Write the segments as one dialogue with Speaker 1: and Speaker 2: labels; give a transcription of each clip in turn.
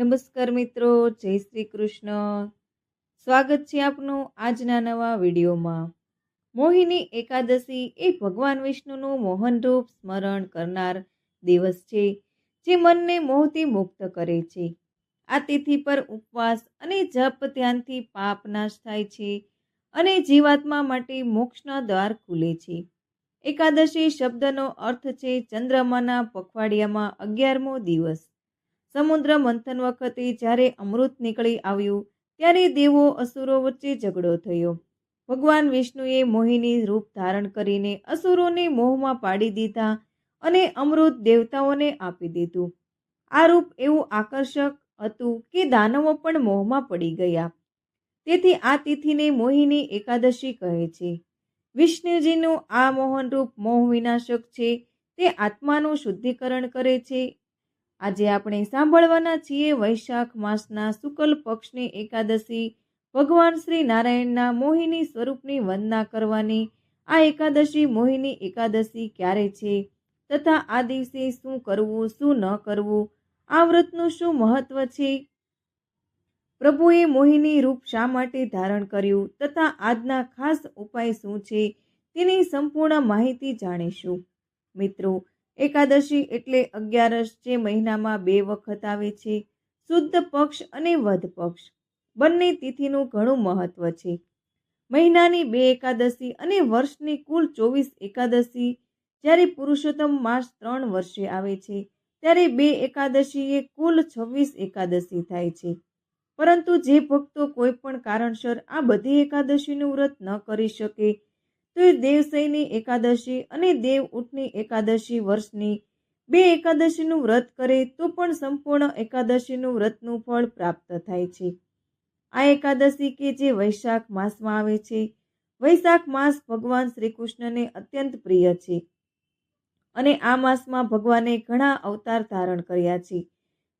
Speaker 1: નમસ્કાર મિત્રો, જય શ્રી કૃષ્ણ. સ્વાગત છે આપનું આજના નવા વિડીયોમાં. મોહિની એકાદશી એ ભગવાન વિષ્ણુનું મોહનરૂપ સ્મરણ કરનાર દિવસ છે, જે મનને મોહથી મુક્ત કરે છે. આ તિથિ પર ઉપવાસ અને જપ ધ્યાનથી પાપ નાશ થાય છે અને જીવાત્મા માટે મોક્ષના દ્વાર ખુલે છે. એકાદશી શબ્દનો અર્થ છે ચંદ્રમાના પખવાડિયામાં અગિયારમો દિવસ. સમુદ્ર મંથન વખતે જ્યારે અમૃત નીકળી આવ્યું, ત્યારે દેવો અસુરો વચ્ચે ઝઘડો થયો. ભગવાન વિષ્ણુએ મોહિની રૂપ ધારણ કરીને અસુરોને મોહમાં પાડી દીધા અને અમૃત દેવતાઓને આપી દીધું. આ રૂપ એવું આકર્ષક હતું કે દાનવો પણ મોહમાં પડી ગયા. તેથી આ તિથિને મોહિની એકાદશી કહે છે. વિષ્ણુજીનું આ મોહનરૂપ મોહ વિનાશક છે, તે આત્માનું શુદ્ધિકરણ કરે છે આજે આપણે સાંભળવાના છીએ વૈશાખ માસના શુક્લ પક્ષની એકાદશી. ભગવાન શ્રી નારાયણના મોહિની સ્વરૂપની વંદના કરવાની. આ એકાદશી મોહિની એકાદશી ક્યારે છે? તથા આ દિવસે શું કરવું, શું ન કરવું? આ વ્રતનું શું મહત્વ છે? પ્રભુએ મોહિની રૂપ શા માટે ધારણ કર્યું? તથા આજના ખાસ ઉપાય શું છે? તેની સંપૂર્ણ માહિતી જાણીશું. મિત્રો એકાદશી એટલે અગિયારસ જે મહિનામાં બે વખત આવે છે. શુદ્ધ પક્ષ અને વધ પક્ષ. બંને તિથિનું ઘણું મહત્વ છે. મહિનાની બે એકાદશી અને વર્ષની કુલ ચોવીસ એકાદશી જ્યારે પુરુષોત્તમ માસ ત્રણ વર્ષે આવે છે, ત્યારે બે એકાદશીએ કુલ છવ્વીસ એકાદશી થાય છે. પરંતુ જે ભક્તો કોઈ પણ કારણસર આ બધી એકાદશીનું વ્રત ન કરી શકે તો એ દેવસઈની એકાદશી અને દેવ ઉઠની એકાદશી વર્ષની બે એકાદશીનું વ્રત કરે તો પણ સંપૂર્ણ એકાદશીનું વ્રતનું ફળ પ્રાપ્ત થાય છે. આ એકાદશી કે જે વૈશાખ માસમાં આવે છે. વૈશાખ માસ ભગવાન શ્રી કૃષ્ણને અત્યંત પ્રિય છે. અને આ માસમાં ભગવાને ઘણા અવતાર ધારણ કર્યા છે.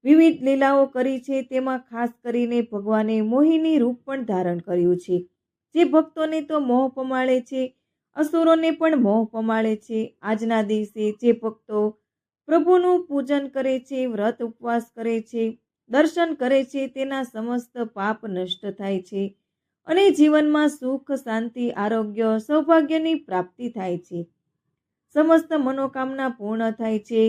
Speaker 1: વિવિધ લીલાઓ કરી છે, તેમાં ખાસ કરીને ભગવાને મોહિની રૂપ પણ ધારણ કર્યું છે. જે ભક્તોને તો મોહ પમાડે છે અસુરોને પણ મોહ પમાડે છે. આજના દિવસે જે ભક્તો પ્રભુનું પૂજન કરે છે, વ્રત ઉપવાસ કરે છે, દર્શન કરે છે, તેના સમસ્ત પાપ નષ્ટ થાય છે અને જીવનમાં સુખ, શાંતિ, આરોગ્ય, સૌભાગ્યની પ્રાપ્તિ થાય છે. સમસ્ત મનોકામના પૂર્ણ થાય છે.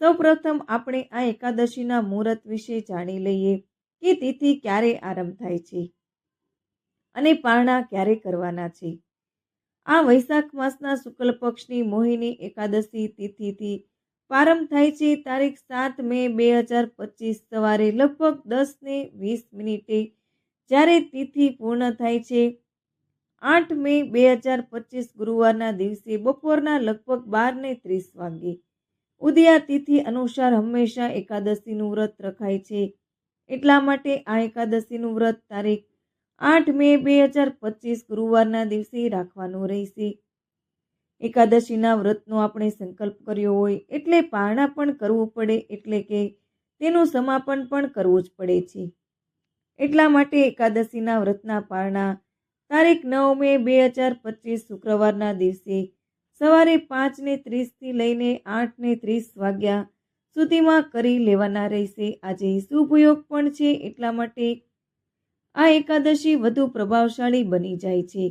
Speaker 1: સૌપ્રથમ આપણે આ એકાદશીના મુહૂર્ત વિશે જાણી લઈએ કે તિથિ ક્યારે આરંભ થાય છે અને પારણા ક્યારે કરવાના છે. આ વૈશાખ માસના શુક્લ પક્ષની મોહિની એકાદશી તિથિથી પ્રારંભ થાય છે. તારીખ સાત મે બે હજાર પચીસ સવારે લગભગ દસ ને વીસ મિનિટે જ્યારે તિથિ પૂર્ણ થાય છે. આઠ મે બે હજાર પચીસ ગુરુવારના દિવસે બપોરના લગભગ બાર ને ત્રીસ વાગે ઉદયા તિથિ અનુસાર હંમેશા એકાદશીનું વ્રત રખાય છે. એટલા માટે આ એકાદશીનું વ્રત તારીખ આઠ મે બે હજાર પચીસ ગુરુવારના દિવસે રાખવાનું રહેશે. એકાદશીના વ્રતનો આપણે સંકલ્પ કર્યો હોય એટલે પારણા પણ કરવું પડે એટલે કે તેનું સમાપન પણ કરવું જ પડે છે. એટલા માટે એકાદશીના વ્રતના પારણા તારીખ નવ મે બે હજાર પચીસ શુક્રવારના દિવસે સવારે પાંચને ત્રીસથી લઈને આઠને ત્રીસ વાગ્યા સુધીમાં કરી લેવાના રહેશે. આજે શુભ યોગ પણ છે એટલા માટે આ એકાદશી વધુ પ્રભાવશાળી બની જાય છે.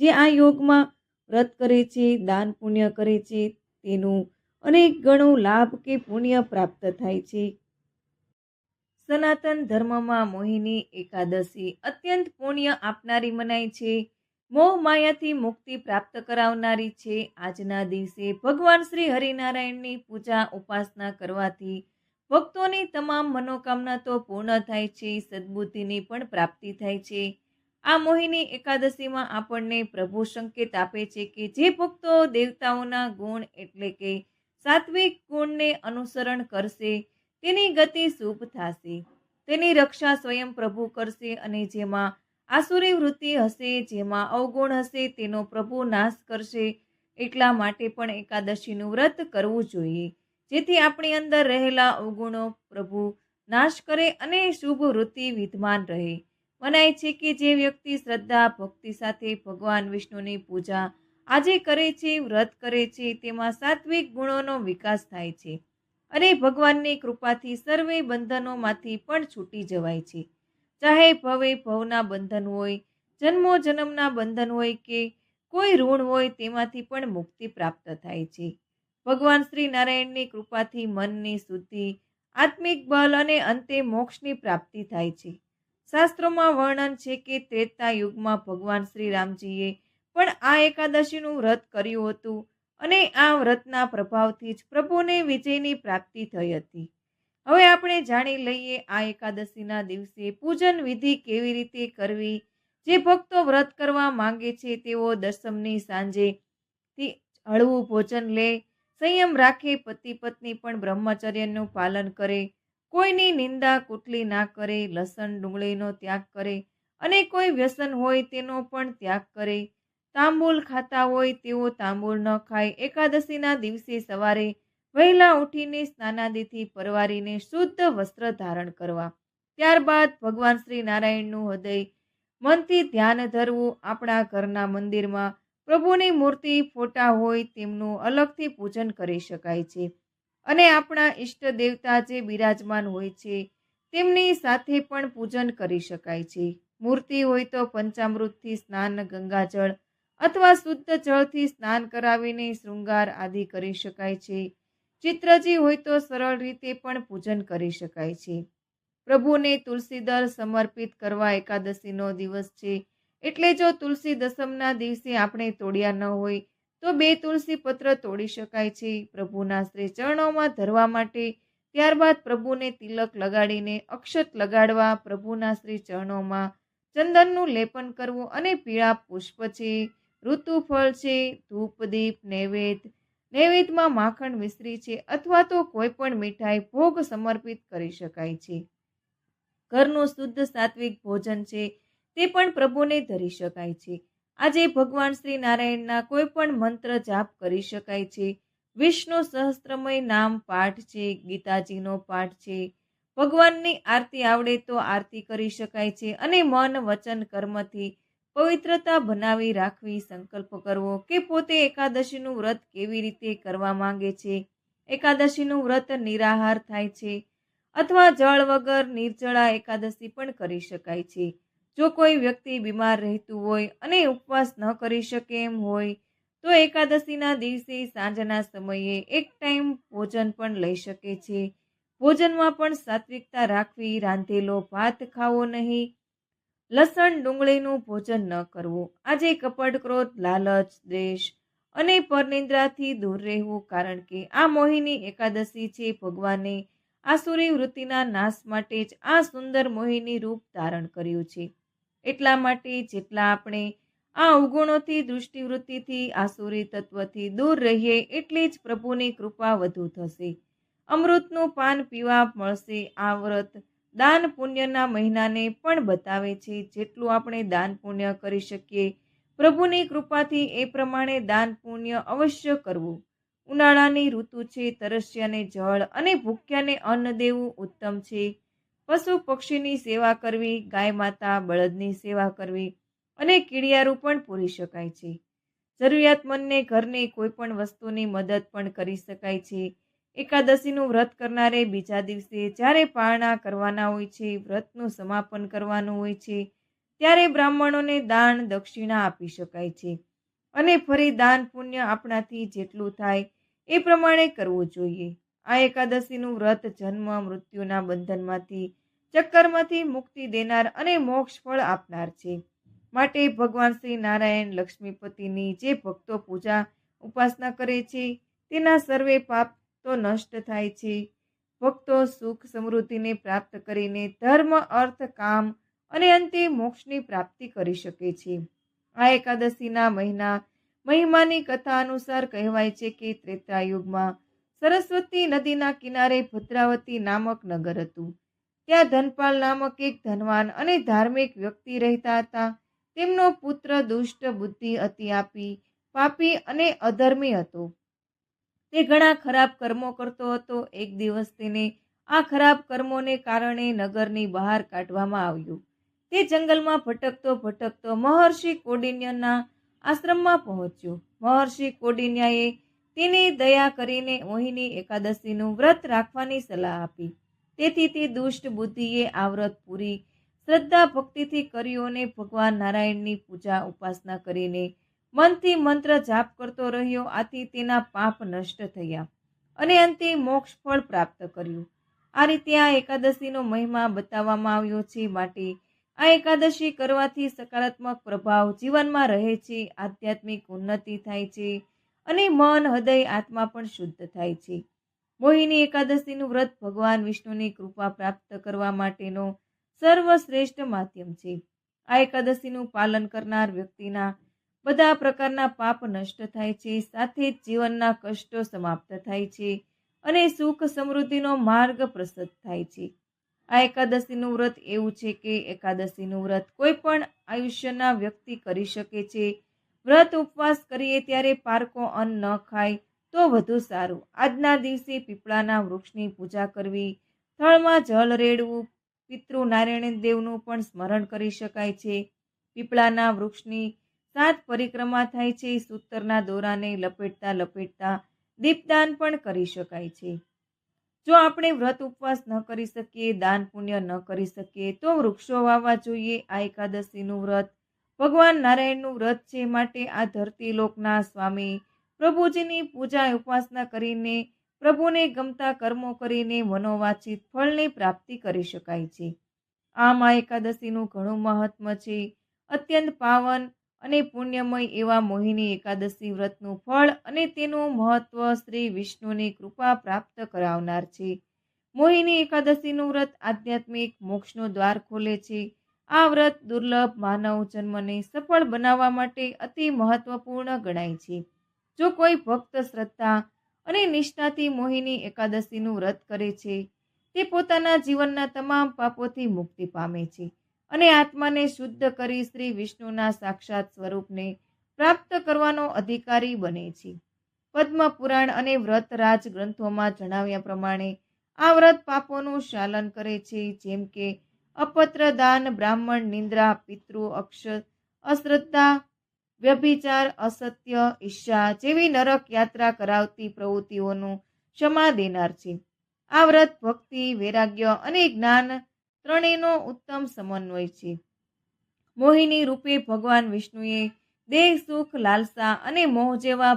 Speaker 1: જે આ યોગમાં વ્રત કરે છે, દાન પુણ્ય કરે છે, તેનું અનેક ગણો લાભ કે પુણ્ય પ્રાપ્ત થાય છે. સનાતન ધર્મમાં મોહિની એકાદશી અત્યંત પુણ્ય આપનારી મનાય છે. મોહ માયાથી મુક્તિ પ્રાપ્ત કરાવનારી છે. આજના દિવસે ભગવાન શ્રી હરિનારાયણની પૂજા ઉપાસના કરવાથી ભક્તોની તમામ મનોકામના તો પૂર્ણ થાય છે, સદબુદ્ધિની પણ પ્રાપ્તિ થાય છે. આ મોહિની એકાદશીમાં આપણને પ્રભુ સંકેત આપે છે કે જે ભક્તો દેવતાઓના ગુણ એટલે કે સાત્વિક ગુણને અનુસરણ કરશે, તેની ગતિ શુભ થશે. તેની રક્ષા સ્વયં પ્રભુ કરશે અને જેમાં આસુરી વૃત્તિ હશે, જેમાં અવગુણ હશે, તેનો પ્રભુ નાશ કરશે. એટલા માટે પણ એકાદશીનું વ્રત કરવું જોઈએ. જેથી આપણી અંદર રહેલા અવગુણો પ્રભુ નાશ કરે અને શુભ વૃત્તિ વિદ્યમાન રહે. મનાય છે કે જે વ્યક્તિ શ્રદ્ધા, ભક્તિ સાથે ભગવાન વિષ્ણુની પૂજા આજે કરે છે, વ્રત કરે છે, તેમાં સાત્વિક ગુણોનો વિકાસ થાય છે અને ભગવાનની કૃપાથી સર્વે બંધનોમાંથી પણ છૂટી જવાય છે. ચાહે ભવે ભવના બંધન હોય, જન્મો જન્મના બંધન હોય કે કોઈ ઋણ હોય તેમાંથી પણ મુક્તિ પ્રાપ્ત થાય છે. ભગવાન શ્રી નારાયણની કૃપાથી મનની શુદ્ધિ, આત્મિક બલ અને અંતે મોક્ષની પ્રાપ્તિ થાય છે. શાસ્ત્રોમાં વર્ણન છે કે ત્રેતા યુગમાં ભગવાન શ્રી રામજીએ પણ આ એકાદશીનું વ્રત કર્યું હતું અને આ વ્રતના પ્રભાવથી જ પ્રભુને વિજયની પ્રાપ્તિ થઈ હતી. હવે આપણે જાણી લઈએ આ એકાદશીના દિવસે પૂજન વિધિ કેવી રીતે કરવી? જે ભક્તો વ્રત કરવા માંગે છે તેઓ દસમની સાંજે હળવું ભોજન લે સંયમ રાખે, પતિ પત્ની પણ બ્રહ્મચર્યનું પાલન કરે. કોઈની નિંદા કુટલી ના કરે, લસણ ડુંગળીનો ત્યાગ કરે અને કોઈ વ્યસન હોય તેનો પણ ત્યાગ કરે. તાંબુલ ખાતા હોય તેઓ તાંબુલ ન ખાય. એકાદશીના દિવસે સવારે વહેલા ઉઠીને સ્નાનાદિથી પરવારીને શુદ્ધ વસ્ત્ર ધારણ કરવા. ત્યારબાદ ભગવાન શ્રી નારાયણનું હૃદય મનથી ધ્યાન ધરવું આપણા ઘરના મંદિરમાં પ્રભુની મૂર્તિ ફોટા હોય તેમનું અલગથી પૂજન કરી શકાય છે. અને આપણા ઈષ્ટ દેવતા જે બિરાજમાન હોય છે, તેમની સાથે પણ પૂજન કરી શકાય છે. મૂર્તિ હોય તો પંચામૃતથી સ્નાન, ગંગાજળ અથવા શુદ્ધ જળથી સ્નાન કરાવીને શૃંગાર આદિ કરી શકાય છે. ચિત્રજી હોય તો સરળ રીતે પણ પૂજન કરી શકાય છે. પ્રભુને તુલસીદળ સમર્પિત કરવા એકાદશીનો દિવસ છે. એટલે જો તુલસી દસમના દિવસે આપણે તોડ્યા ન હોય, તો બે તુલસી પત્ર તોડી શકાય છે. પ્રભુના શ્રી ચરણોમાં ધરવા માટે, ત્યારબાદ પ્રભુને તિલક લગાડીને અક્ષત લગાડવા પ્રભુના શ્રી ચરણોમાં ચંદનનું લેપન કરવું અને પીળા પુષ્પ છે, ઋતુફળ છે ધૂપદીપ નૈવેદ્ય. નૈવેદ્યમાં માખણ મિશ્રી છે અથવા તો કોઈ પણ મીઠાઈ ભોગ સમર્પિત કરી શકાય છે. ઘરનું શુદ્ધ સાત્વિક ભોજન છે. તે પણ પ્રભુને ધરી શકાય છે. આજે ભગવાન શ્રી નારાયણના કોઈ પણ મંત્ર જાપ કરી શકાય છે. વિષ્ણુ સહસ્ત્રમય નામ પાઠ છે, ગીતાજીનો પાઠ છે. ભગવાનની આરતી આવડે તો આરતી કરી શકાય છે અને મન વચન કર્મથી પવિત્રતા બનાવી રાખવી સંકલ્પ કરવો કે પોતે એકાદશીનું વ્રત કેવી રીતે કરવા માંગે છે. એકાદશીનું વ્રત નિરાહાર થાય છે. અથવા જળ વગર નિર્જળા એકાદશી પણ કરી શકાય છે. જો કોઈ વ્યક્તિ બીમાર રહેતું હોય અને ઉપવાસ ન કરી શકે એમ હોય, તો એકાદશીના દિવસે સાંજના સમયે એક ટાઈમ ભોજન પણ લઈ શકે છે. ભોજનમાં પણ સાત્વિકતા રાખવી, રાંધેલો ભાત ખાવો નહીં. લસણ ડુંગળીનું ભોજન ન કરવું. આજે કપટ ક્રોધ, લાલચ, દ્વેષ અને પરનિંદ્રાથી દૂર રહેવું કારણ કે આ મોહિની એકાદશી છે ભગવાને આસુરી વૃત્તિના નાશ માટે જ આ સુંદર મોહિની રૂપ ધારણ કર્યું છે. એટલા માટે જેટલા આપણે આ અવગુણોથી, દૃષ્ટિવૃત્તિથી આસુરી તત્વથી દૂર રહીએ, એટલી જ પ્રભુની કૃપા વધુ થશે. અમૃતનું પાન પીવા મળશે, આ વ્રત દાન પુણ્યના મહિનાને પણ બતાવે છે, જેટલું આપણે દાન પુણ્ય કરી શકીએ. પ્રભુની કૃપાથી એ પ્રમાણે દાન પુણ્ય અવશ્ય કરવું. ઉનાળાની ઋતુ છે, તરસ્યાને જળ અને ભૂખ્યાને અન્ન દેવું ઉત્તમ છે. પશુ પક્ષીની સેવા કરવી, ગાય માતા બળદની સેવા કરવી અને કીડિયારું પણ પૂરી શકાય છે. જરૂરિયાતમંદને ઘરની કોઈ પણ વસ્તુની મદદ પણ કરી શકાય છે. એકાદશીનું વ્રત કરનારે બીજા દિવસે જ્યારે પારણા કરવાના હોય છે, વ્રતનું સમાપન કરવાનું હોય છે, ત્યારે બ્રાહ્મણોને દાન દક્ષિણા આપી શકાય છે અને ફરી દાન પુણ્ય આપણાથી જેટલું થાય એ પ્રમાણે કરવું જોઈએ. આ એકાદશીનું વ્રત જન્મ, મૃત્યુના બંધનમાંથી ચક્કરમાંથી મુક્તિ દેનાર અને મોક્ષ ફળ આપનાર છે. માટે ભગવાન શ્રી નારાયણ લક્ષ્મીપતિની જે ભક્તો પૂજા ઉપાસના કરે છે, તેના સર્વે પાપ તો નષ્ટ થાય છે. ભક્તો સુખ સમૃદ્ધિને પ્રાપ્ત કરીને ધર્મ, અર્થ, કામ અને અંતે મોક્ષની પ્રાપ્તિ કરી શકે છે. આ એકાદશીના મહિના મહિમાની કથા અનુસાર કહેવાય છે કે ત્રેતાયુગમાં સરસ્વતી નદીના કિનારે ભદ્રાવતી નામક નગર હતું. ત્યાં ધનપાલ નામક એક ધનવાન અને ધાર્મિક વ્યક્તિ રહેતા હતા. તેમનો પુત્ર દુષ્ટ બુદ્ધિ અતિ આપી, પાપી અને અધર્મી હતો. તે ઘણા ખરાબ કર્મો કરતો હતો. એક દિવસ તેને આ ખરાબ કર્મોને કારણે નગરની બહાર કાઢવામાં આવ્યું. તે જંગલમાં ભટકતો ભટકતો મહર્ષિ કોડિન્યના આશ્રમમાં પહોંચ્યો. મહર્ષિ કોડિન્યાએ તેને દયા કરીને મોહિની એકાદશીનું વ્રત રાખવાની સલાહ આપી. તેથી તે દુષ્ટ બુદ્ધિએ આ વ્રત પૂરી શ્રદ્ધા ભક્તિથી કર્યોને ભગવાન નારાયણની પૂજા ઉપાસના કરીને મનથી મંત્ર જાપ કરતો રહ્યો. આથી તેના પાપ નષ્ટ થયા અને અંતે મોક્ષ ફળ પ્રાપ્ત કર્યું. આ રીતે આ એકાદશીનો મહિમા બતાવવામાં આવ્યો છે. માટે આ એકાદશી કરવાથી સકારાત્મક પ્રભાવ જીવનમાં રહે છે, આધ્યાત્મિક ઉન્નતિ થાય છે અને મન, હૃદય, આત્મા પણ શુદ્ધ થાય છે. મોહિની એકાદશીનું વ્રત ભગવાન વિષ્ણુની કૃપા પ્રાપ્ત કરવા માટેનો સર્વશ્રેષ્ઠ માધ્યમ છે. આ એકાદશીનું પાલન કરનાર વ્યક્તિના બધા પ્રકારના પાપ નષ્ટ થાય છે, સાથે જ જીવનના કષ્ટો સમાપ્ત થાય છે અને સુખ સમૃદ્ધિનો માર્ગ પ્રશસ્ત થાય છે. આ એકાદશીનું વ્રત એવું છે કે એકાદશીનું વ્રત કોઈ પણ આયુષ્યના વ્યક્તિ કરી શકે છે. વ્રત ઉપવાસ કરીએ ત્યારે પારકો અન્ન ન ખાય તો વધુ સારું. આજના દિવસે પીપળાના વૃક્ષની પૂજા કરવી, થળમાં જળ રેડવું પિતૃ નારાયણ દેવનું પણ સ્મરણ કરી શકાય છે. પીપળાના વૃક્ષની સાત પરિક્રમા થાય છે. સૂતરના દોરાને લપેટતા લપેટતા દીપદાન પણ કરી શકાય છે. જો આપણે વ્રત ઉપવાસ ન કરી શકીએ, દાન પુણ્ય ન કરી શકીએ, તો વૃક્ષો વાવવા જોઈએ. આ એકાદશીનું વ્રત ભગવાન નારાયણનું વ્રત છે. માટે આ ધરતી લોકના સ્વામી પ્રભુજીની પૂજા ઉપાસના કરીને પ્રભુને ગમતા કર્મો કરીને મનોવાંછિત ફળની પ્રાપ્તિ કરી શકાય છે. આમાં એકાદશીનું ઘણું મહત્વ છે. અત્યંત પાવન અને પુણ્યમય એવા મોહિની એકાદશી વ્રતનું ફળ અને તેનું મહત્વ શ્રી વિષ્ણુની કૃપા પ્રાપ્ત કરાવનાર છે. મોહિની એકાદશીનું વ્રત આધ્યાત્મિક મોક્ષનો દ્વાર ખોલે છે. આ વ્રત દુર્લભ માનવ જન્મને સફળ બનાવવા માટે અતિ મહત્વપૂર્ણ ગણાય છે. જો કોઈ ભક્ત શ્રદ્ધા અને નિષ્ઠાથી મોહિની એકાદશીનું વ્રત કરે છે, તે પોતાના જીવનના તમામ પાપોથી મુક્તિ પામે છે અને આત્માને શુદ્ધ કરી શ્રી વિષ્ણુના સાક્ષાત સ્વરૂપને પ્રાપ્ત કરવાનો અધિકારી બને છે. પદ્મ પુરાણ અને વ્રતરાજ ગ્રંથોમાં જણાવ્યા પ્રમાણે, આ વ્રત પાપોનું શાલન કરે છે, જેમ કે અપત્ર દાન, બ્રાહ્મણ નિંદ્રા, પિતૃ અક્ષ, અશ્રદ્ધા વ્યભિચાર, અસત્ય ઈચ્છા જેવી નરક યાત્રા કરાવતી પ્રવૃત્તિઓનું ક્ષમા દેનાર છે. આ વ્રત, ભક્તિ, વૈરાગ્ય અને જ્ઞાન ત્રણેયનો ઉત્તમ સમન્વય છે. મોહિની રૂપે ભગવાન વિષ્ણુએ દેહ, સુખ, લાલસા અને મોહ જેવા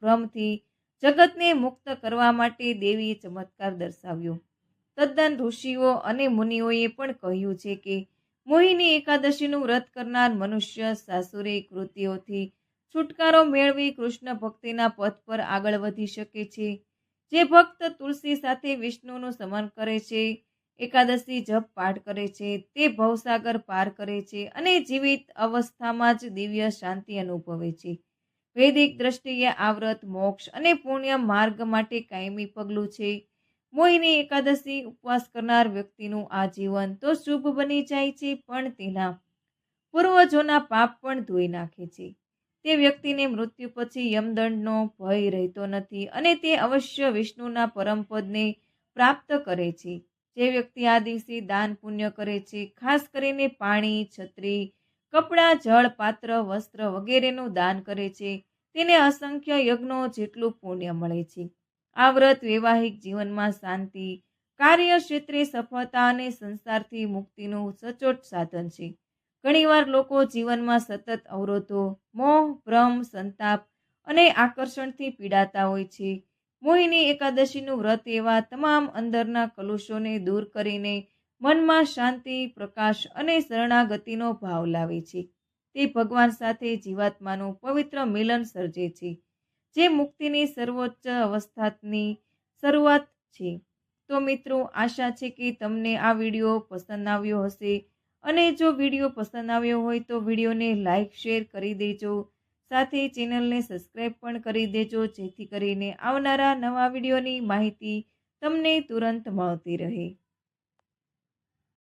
Speaker 1: ભ્રમથી જગતને મુક્ત કરવા માટે દેવીએ ચમત્કાર દર્શાવ્યો. તદ્દન ઋષિઓ અને મુનિઓએ પણ કહ્યું છે કે મોહિની એકાદશીનું વ્રત કરનાર મનુષ્ય સાસુરી કૃતિઓથી છુટકારો મેળવી કૃષ્ણ ભક્તિના પથ પર આગળ વધી શકે છે. જે ભક્ત તુલસી સાથે વિષ્ણુનું સમન કરે છે, એકાદશી જપ પાઠ કરે છે, તે ભવસાગર પાર કરે છે અને જીવિત અવસ્થામાં જ દિવ્ય શાંતિ અનુભવે છે. વૈદિક દ્રષ્ટિએ આ વ્રત મોક્ષ અને પુણ્ય માર્ગ માટે કાયમી પગલું છે. મોહિની એકાદશી ઉપવાસ કરનાર વ્યક્તિનું આ જીવન તો શુભ બની જાય છે, પણ તેના પૂર્વજોના પાપ પણ ધોઈ નાખે છે. તે વ્યક્તિને મૃત્યુ પછી યમદંડનો ભય રહેતો નથી અને તે અવશ્ય વિષ્ણુના પરમપદને પ્રાપ્ત કરે છે. જે વ્યક્તિ આ દિવસે દાન પુણ્ય કરે છે, ખાસ કરીને પાણી, છત્રી, કપડાં, જળ, પાત્ર, વસ્ત્ર વગેરેનું દાન કરે છે, તેને અસંખ્ય યજ્ઞો જેટલું પુણ્ય મળે છે. આ વ્રત વૈવાહિક જીવનમાં શાંતિ, કાર્ય ક્ષેત્રે સફળતા અને સંસારથી મુક્તિનું સચોટ સાધન છે. ઘણીવાર લોકો જીવનમાં સતત અવરોધો, મોહ, ભ્રમ, સંતાપ અને આકર્ષણથી પીડાતા હોય છે. મોહિની એકાદશીનું વ્રત એવા તમામ અંદરના કલુષોને દૂર કરીને મનમાં શાંતિ, પ્રકાશ અને શરણાગતિનો ભાવ લાવે છે. તે ભગવાન સાથે જીવાત્માનું પવિત્ર મિલન સર્જે છે. જે મુક્તિની સર્વોચ્ચ અવસ્થાની શરૂઆત છે. તો મિત્રો, આશા છે કે તમને આ વીડિયો પસંદ આવ્યો હશે અને જો વીડિયો પસંદ આવ્યો હોય તો વિડીયોને લાઇક શેર કરી દેજો. સાથે ચેનલને સબસ્ક્રાઈબ પણ કરી દેજો, જેથી કરીને આવનારા નવા વિડીયોની માહિતી તમને તુરંત મળતી રહે.